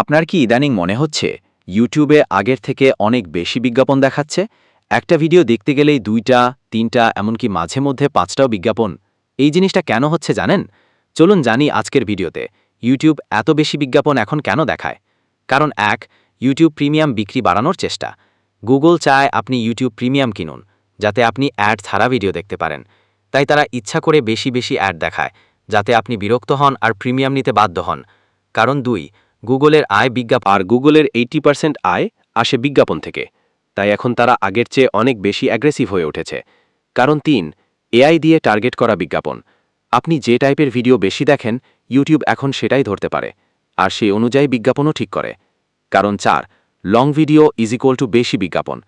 আপনার কি ইদানিং মনে হচ্ছে ইউটিউবে আগের থেকে অনেক বেশি বিজ্ঞাপন দেখাচ্ছে? একটা ভিডিও দেখতে গেলেই দুইটা, তিনটা, এমনকি মাঝে মধ্যে পাঁচটাও বিজ্ঞাপন। এই জিনিসটা কেন হচ্ছে জানেন? চলুন জানি আজকের ভিডিওতে, ইউটিউব এত বেশি বিজ্ঞাপন এখন কেন দেখায়? কারণ এক, ইউটিউব প্রিমিয়াম বিক্রি বাড়ানোর চেষ্টা। গুগল চায় আপনি ইউটিউব প্রিমিয়াম কিনুন, যাতে আপনি অ্যাড ছাড়া ভিডিও দেখতে পারেন। তাই তারা ইচ্ছা করে বেশি বেশি অ্যাড দেখায়, যাতে আপনি বিরক্ত হন আর প্রিমিয়াম নিতে বাধ্য হন। কারণ দুই গুগলের আয় বিজ্ঞাপন আর গুগলের এইটি পার্সেন্ট আয় আসে বিজ্ঞাপন থেকে। তাই এখন তারা আগের চেয়ে অনেক বেশি অ্যাগ্রেসিভ হয়ে উঠেছে। কারণ তিন, এআই দিয়ে টার্গেট করা বিজ্ঞাপন। আপনি যে টাইপের ভিডিও বেশি দেখেন ইউটিউব এখন সেটাই ধরতে পারে। আর সেই অনুযায়ী বিজ্ঞাপনও ঠিক করে। কারণ চার long video is equal to বেশি বিজ্ঞাপন।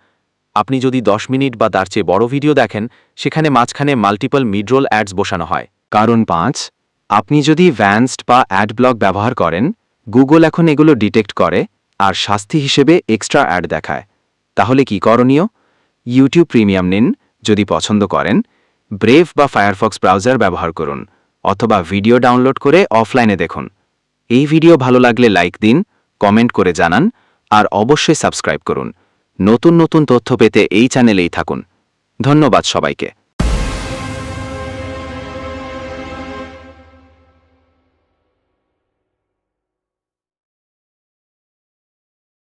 আপনি যদি দশ মিনিট বা তার চেয়ে বড় ভিডিও দেখেন, সেখানে মাঝখানে মাল্টিপল মিডরোল অ্যাডস বসানো হয়। কারণ পাঁচ, আপনি যদি ভ্যান্সড বা অ্যাড ব্লক ব্যবহার করেন গুগল এখন এগুলো ডিটেক্ট করে আর শাস্তি হিসেবে এক্সট্রা অ্যাড দেখায়। তাহলে কি করণীয়? ইউটিউব প্রিমিয়াম নিন, যদি পছন্দ করেন। ব্রেভ বা ফায়ারফক্স ব্রাউজার ব্যবহার করুন, অথবা ভিডিও ডাউনলোড করে অফলাইনে দেখুন। এই ভিডিও ভালো লাগলে লাইক দিন কমেন্ট করে জানান, আর অবশ্যই সাবস্ক্রাইব করুন। নতুন নতুন তথ্য পেতে এই চ্যানেলেই থাকুন। ধন্যবাদ সবাইকে।